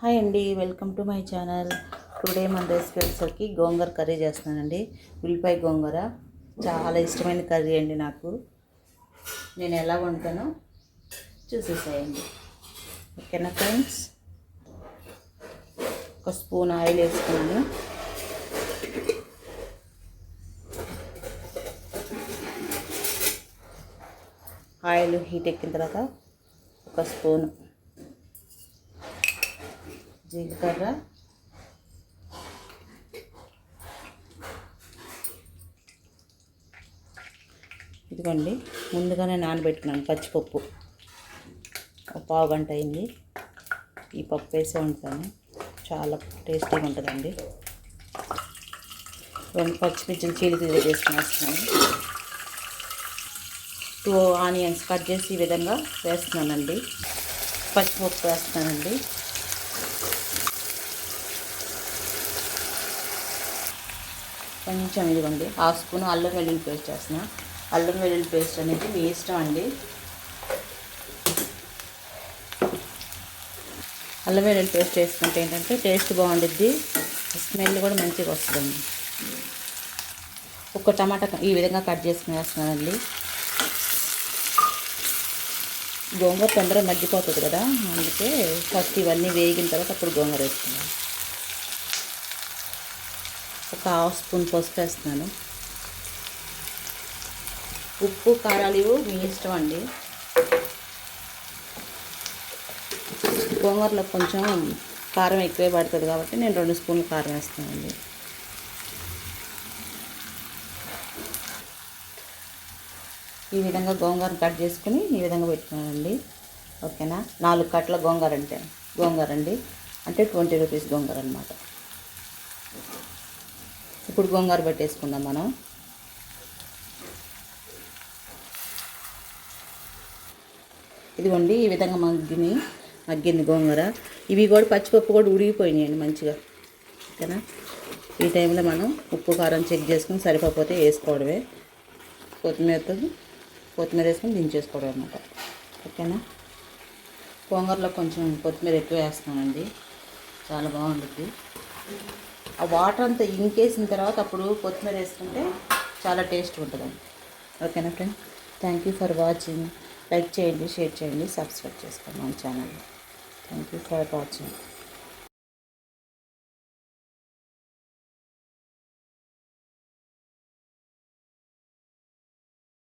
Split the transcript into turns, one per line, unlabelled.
Hi అండి welcome to my channel. Today మన recipe వచ్చేసరికి గోంగూర కర్రీ చేస్తున్నానండి. ఉల్లిపాయ గోంగూర. చాలా ఇష్టమైన కర్రీ అండి నాకు. నేను ఎలా వండుతానో చూసేసేయండి. ఓకేనా ఫ్రెండ్స్? ఒక స్పూన్ ఆయిల్ వేసుకున్నాను. ఆయిల్ హీట్ ఎక్కిన తర్వాత ఒక స్పూన్ జీలకర్ర. ఇదిగోండి ముందుగానే నానబెట్టుకున్నాను పచ్చిపప్పు. ఒక పావు గంట అయింది. ఈ పప్పు వేసే ఉంటాను. చాలా టేస్టీగా ఉంటుందండి. రెండు పచ్చిమిర్చిని చీలి తీసి వేసుకుని వేస్తున్నాను. టూ ఆనియన్స్ కట్ చేసి ఈ విధంగా వేస్తున్నానండి. పచ్చిపప్పు వేస్తున్నానండి. కొంచెం ఇదిగోండి హాఫ్ స్పూన్ అల్లం వెల్లుల్లి పేస్ట్ వేస్తున్నా అల్లం వెల్లుల్లి పేస్ట్ అనేది మీ ఇష్టం అండి. అల్లం వెల్లుల్లి పేస్ట్ వేసుకుంటే ఏంటంటే టేస్ట్ బాగుండిద్ది. స్మెల్ కూడా మంచిగా వస్తుందండి. ఒక టమాటా ఈ విధంగా కట్ చేసుకుని వేస్తున్నానండి. గోంగూర తొందరగా మగ్గిపోతుంది కదా అందుకే ఫస్ట్ ఇవన్నీ వేగిన తర్వాత అప్పుడు గోంగూర వేస్తున్నాను ఒక హాఫ్ స్పూన్ పసుపు వేస్తున్నాను. ఉప్పు కారాలు ఇవ్వు మీ ఇష్టం అండి. గోంగూరలో కొంచెం కారం ఎక్కువే పడుతుంది కాబట్టి నేను రెండు స్పూన్లు కారం వేస్తానండి ఈ విధంగా గోంగూర కట్ చేసుకుని ఈ విధంగా పెట్టుకున్నానండి. ఓకేనా? నాలుగు కట్ల గోంగూర అంటే గోంగూర అండి. అంటే ట్వంటీ రూపీస్ గోంగూర అనమాట ఇప్పుడు గోంగూర పెట్టేసుకుందాం మనం. ఇదిగోండి ఈ విధంగా మగ్గిని మగ్గింది గోంగూర. ఇవి కూడా పచ్చిపప్పు కూడా ఉడిగిపోయినాయండి మంచిగా. ఓకేనా? ఈ టైంలో మనం ఉప్పు కారం చెక్ చేసుకుని సరిపోతే వేసుకోవడమే. కొత్తిమీరతో కొత్తిమీర వేసుకొని దించేసుకోవడం అనమాట ఓకేనా? గోంగూరలో కొంచెం కొత్తిమీర ఎక్కువ వేస్తానండి చాలా బాగుంటుంది ఆ వాటర్ అంతా ఇంకేసిన తర్వాత అప్పుడు కొత్తిమీర వేసుకుంటే చాలా టేస్ట్ ఉంటుందండి. ఓకేనా friend thank you for watching like చేయండి షేర్ చేయండి సబ్స్క్రైబ్ చేసుకోండి మన channel thank you for watching